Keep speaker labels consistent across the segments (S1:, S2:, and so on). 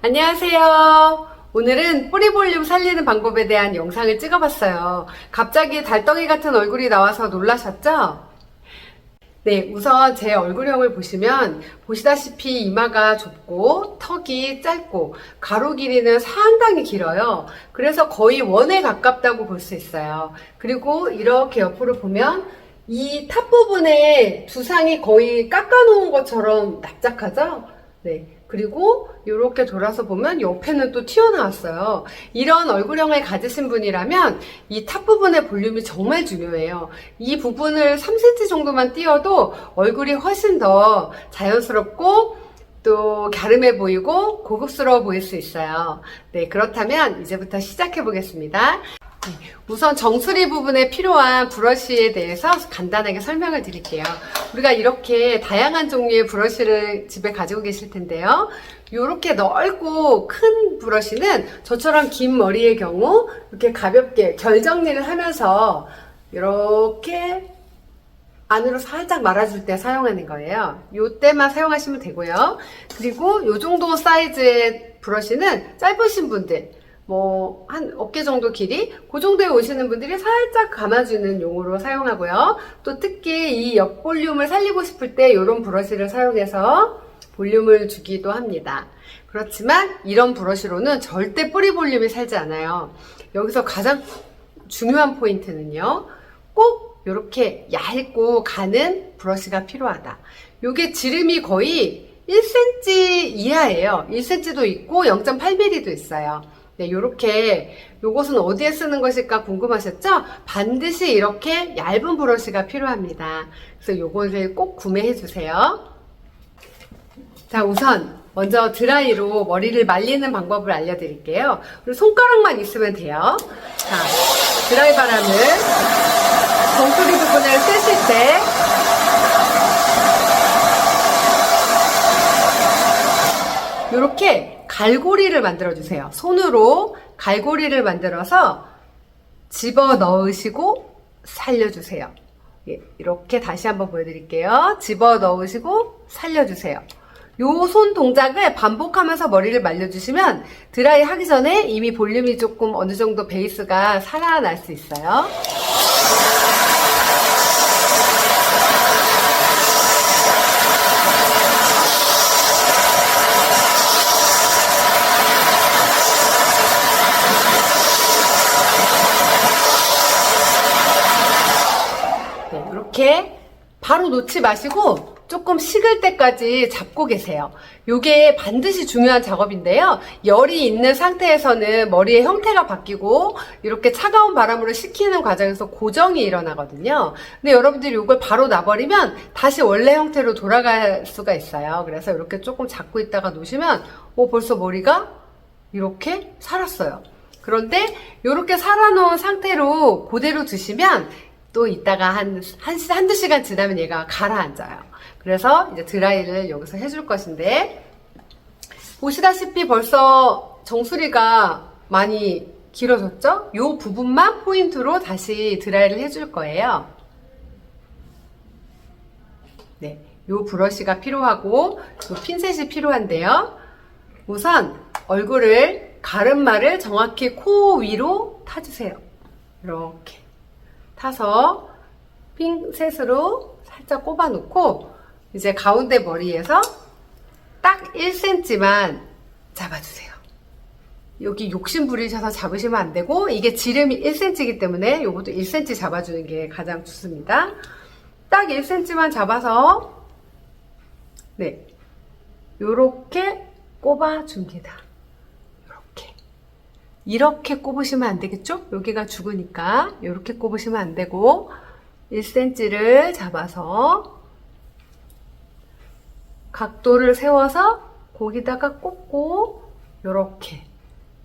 S1: 안녕하세요. 오늘은 뿌리 볼륨 살리는 방법에 대한 영상을 찍어봤어요. 갑자기 달덩이 같은 얼굴이 나와서 놀라셨죠? 네, 우선 제 얼굴형을 보시면 보시다시피 이마가 좁고 턱이 짧고 가로 길이는 상당히 길어요. 그래서 거의 원에 가깝다고 볼 수 있어요. 그리고 이렇게 옆으로 보면 이 탑 부분에 두상이 거의 깎아놓은 것처럼 납작하죠? 네. 그리고 이렇게 돌아서 보면 옆에는 또 튀어나왔어요. 이런 얼굴형을 가지신 분이라면 이 탑 부분의 볼륨이 정말 중요해요. 이 부분을 3cm 정도만 띄어도 얼굴이 훨씬 더 자연스럽고 또 갸름해 보이고 고급스러워 보일 수 있어요. 네, 그렇다면 이제부터 시작해 보겠습니다. 네, 우선 정수리 부분에 필요한 브러쉬에 대해서 간단하게 설명을 드릴게요. 우리가 이렇게 다양한 종류의 브러쉬를 집에 가지고 계실 텐데요. 이렇게 넓고 큰 브러쉬는 저처럼 긴 머리의 경우 이렇게 가볍게 결 정리를 하면서 이렇게 안으로 살짝 말아줄 때 사용하는 거예요. 요때만 사용하시면 되고요. 그리고 요 정도 사이즈의 브러쉬는 짧으신 분들, 뭐, 한 어깨 정도 길이? 그 정도에 오시는 분들이 살짝 감아주는 용으로 사용하고요. 또 특히 이 옆 볼륨을 살리고 싶을 때 이런 브러쉬를 사용해서 볼륨을 주기도 합니다. 그렇지만 이런 브러쉬로는 절대 뿌리 볼륨이 살지 않아요. 여기서 가장 중요한 포인트는요. 꼭 이렇게 얇고 가는 브러쉬가 필요하다. 요게 지름이 거의 1cm 이하예요. 1cm도 있고 0.8mm도 있어요. 네, 요렇게 요것은 어디에 쓰는 것일까 궁금하셨죠? 반드시 이렇게 얇은 브러쉬가 필요합니다. 그래서 요거를 꼭 구매해 주세요. 자, 우선 먼저 드라이로 머리를 말리는 방법을 알려드릴게요. 그리고 손가락만 있으면 돼요. 자, 드라이 바람을 정수리 부분을 쐬실 때 이렇게 갈고리를 만들어 주세요. 손으로 갈고리를 만들어서 집어 넣으시고 살려주세요. 예, 이렇게 다시 한번 보여드릴게요. 집어 넣으시고 살려주세요. 요 손 동작을 반복하면서 머리를 말려주시면 드라이 하기 전에 이미 볼륨이 조금 어느 정도 베이스가 살아날 수 있어요. 네, 이렇게 바로 놓지 마시고 조금 식을 때까지 잡고 계세요. 이게 반드시 중요한 작업인데요. 열이 있는 상태에서는 머리의 형태가 바뀌고 이렇게 차가운 바람으로 식히는 과정에서 고정이 일어나거든요. 근데 여러분들이 이걸 바로 놔버리면 다시 원래 형태로 돌아갈 수가 있어요. 그래서 이렇게 조금 잡고 있다가 놓으시면 오 벌써 머리가 이렇게 살았어요. 그런데 이렇게 살아놓은 상태로 그대로 두시면 또 이따가 한, 한, 시- 한두 시간 지나면 얘가 가라앉아요. 그래서 이제 드라이를 여기서 해줄 것인데, 보시다시피 벌써 정수리가 많이 길어졌죠? 이 부분만 포인트로 다시 드라이를 해줄 거예요. 네, 요 브러쉬가 필요하고, 요 핀셋이 필요한데요. 우선 얼굴을 가름마를 정확히 코 위로 타주세요. 이렇게 타서 핀셋으로 살짝 꼽아 놓고 이제 가운데 머리에서 딱 1cm만 잡아주세요. 여기 욕심 부리셔서 잡으시면 안 되고 이게 지름이 1cm이기 때문에 이것도 1cm 잡아주는 게 가장 좋습니다. 딱 1cm만 잡아서 네 요렇게 꼽아줍니다. 이렇게 이렇게 꼽으시면 안 되겠죠? 여기가 죽으니까 이렇게 꼽으시면 안 되고 1cm를 잡아서 각도를 세워서 거기다가 꽂고 이렇게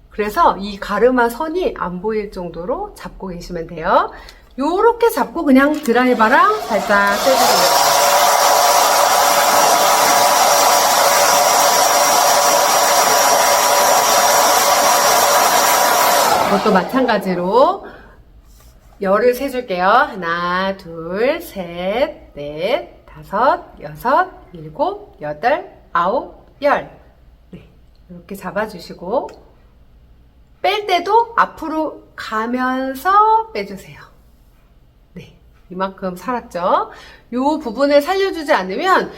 S1: 그래서 이 가르마 선이 안 보일 정도로 잡고 계시면 돼요. 요렇게 잡고 그냥 드라이버랑 살짝 떼주세요. 이것도 마찬가지로 열을 세줄게요. 하나, 둘, 셋, 넷, 다섯, 여섯, 일곱, 여덟, 아홉, 열. 네. 이렇게 잡아주시고 뺄 때도 앞으로 가면서 빼주세요. 네, 이만큼 살았죠? 이 부분을 살려주지 않으면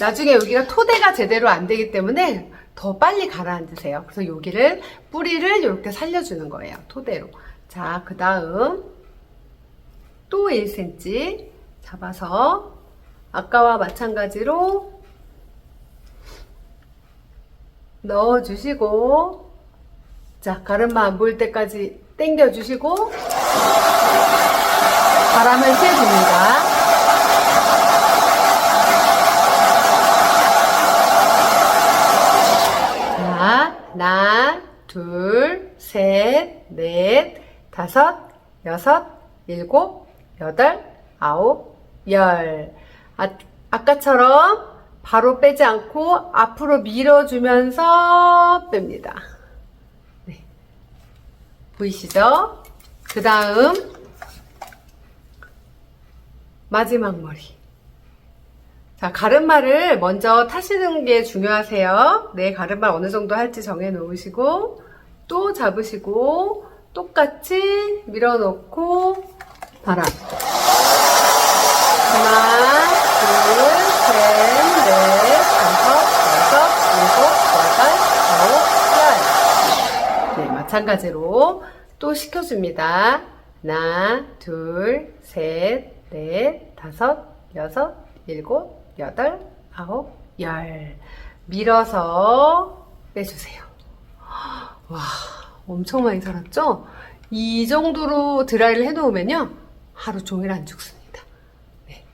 S1: 나중에 여기가 토대가 제대로 안 되기 때문에 더 빨리 가라앉으세요. 그래서 여기를 뿌리를 이렇게 살려주는 거예요. 토대로. 자, 그 다음 또 1cm 잡아서 아까와 마찬가지로 넣어주시고 자 가르마 안 보일 때까지 당겨주시고 바람을 쐬줍니다. 자, 하나, 둘, 셋, 넷, 다섯, 여섯, 일곱, 여덟, 아홉, 열. 아, 아까처럼 바로 빼지 않고 앞으로 밀어주면서 뺍니다. 네. 보이시죠? 그 다음, 마지막 머리. 자, 가르마를 먼저 타시는 게 중요하세요. 네, 가르마 어느 정도 할지 정해 놓으시고, 또 잡으시고, 똑같이 밀어넣고, 바람. 하나, 둘, 셋, 넷, 다섯, 여섯, 일곱, 여덟, 아홉, 열. 네, 마찬가지로 또 시켜줍니다. 하나, 둘, 셋, 넷, 다섯, 여섯, 일곱, 여덟, 아홉, 열. 밀어서 빼주세요. 와, 엄청 많이 살았죠? 이 정도로 드라이를 해놓으면요. 하루 종일 안 죽습니다. 네.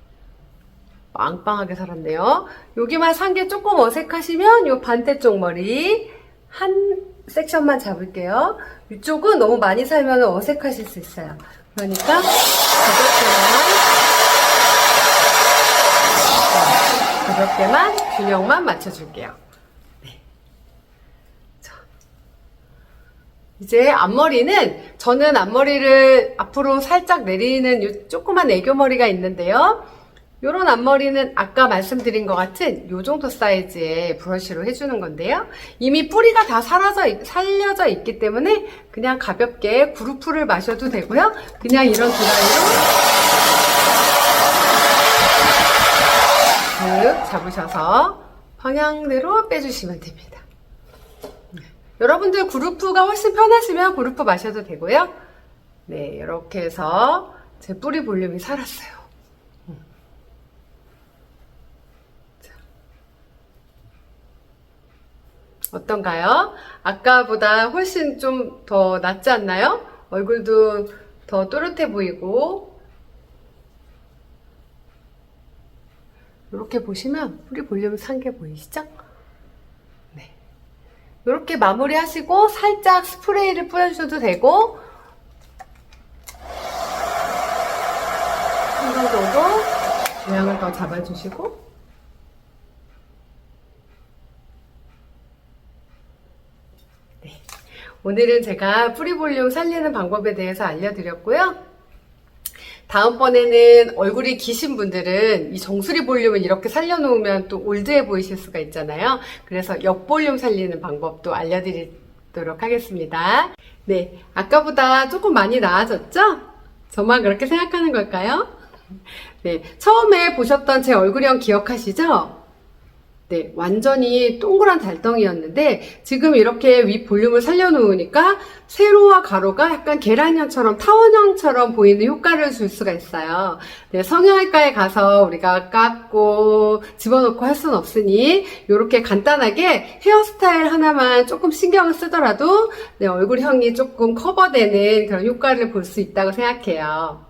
S1: 빵빵하게 살았네요. 여기만 산 게 조금 어색하시면 요 반대쪽 머리 한 섹션만 잡을게요. 이쪽은 너무 많이 살면 어색하실 수 있어요. 그러니까 가볍게만 네, 가볍게만 균형만 맞춰줄게요. 네. 자, 이제 앞머리는 저는 앞머리를 앞으로 살짝 내리는 요 조그만 애교머리가 있는데요. 요런 앞머리는 아까 말씀드린 것 같은 요 정도 사이즈의 브러쉬로 해주는 건데요. 이미 뿌리가 다 사라져, 있- 살려져 있기 때문에 그냥 가볍게 구루프를 마셔도 되고요. 그냥 이런 드라이로 슥 잡으셔서 방향대로 빼주시면 됩니다. 네. 여러분들 그루프가 훨씬 편하시면 그루프 마셔도 되고요. 네, 이렇게 해서 제 뿌리 볼륨이 살았어요. 음. 자. 어떤가요? 아까보다 훨씬 좀 더 낫지 않나요? 얼굴도 더 또렷해 보이고 이렇게 보시면 뿌리 볼륨 산 게 보이시죠? 네. 이렇게 마무리 하시고 살짝 스프레이를 뿌려주셔도 되고 한 번 정도 모양을 더 잡아주시고 네. 오늘은 제가 뿌리 볼륨 살리는 방법에 대해서 알려드렸고요. 다음번에는 얼굴이 기신 분들은 이 정수리 볼륨을 이렇게 살려놓으면 또 올드해 보이실 수가 있잖아요. 그래서 옆 볼륨 살리는 방법도 알려드리도록 하겠습니다. 네, 아까보다 조금 많이 나아졌죠? 저만 그렇게 생각하는 걸까요? 네, 처음에 보셨던 제 얼굴형 기억하시죠? 네, 완전히 동그란 달덩이였는데 지금 이렇게 윗 볼륨을 살려놓으니까 세로와 가로가 약간 계란형처럼 타원형처럼 보이는 효과를 줄 수가 있어요. 네, 성형외과에 가서 우리가 깎고 집어넣고 할 수는 없으니 이렇게 간단하게 헤어스타일 하나만 조금 신경을 쓰더라도 네, 얼굴형이 조금 커버되는 그런 효과를 볼 수 있다고 생각해요.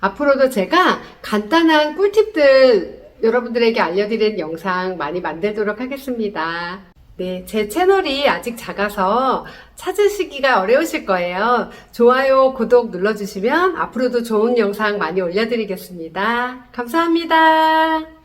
S1: 앞으로도 제가 간단한 꿀팁들 여러분들에게 알려드리는 영상 많이 만들도록 하겠습니다. 네, 제 채널이 아직 작아서 찾으시기가 어려우실 거예요. 좋아요, 구독 눌러주시면 앞으로도 좋은 영상 많이 올려드리겠습니다. 감사합니다.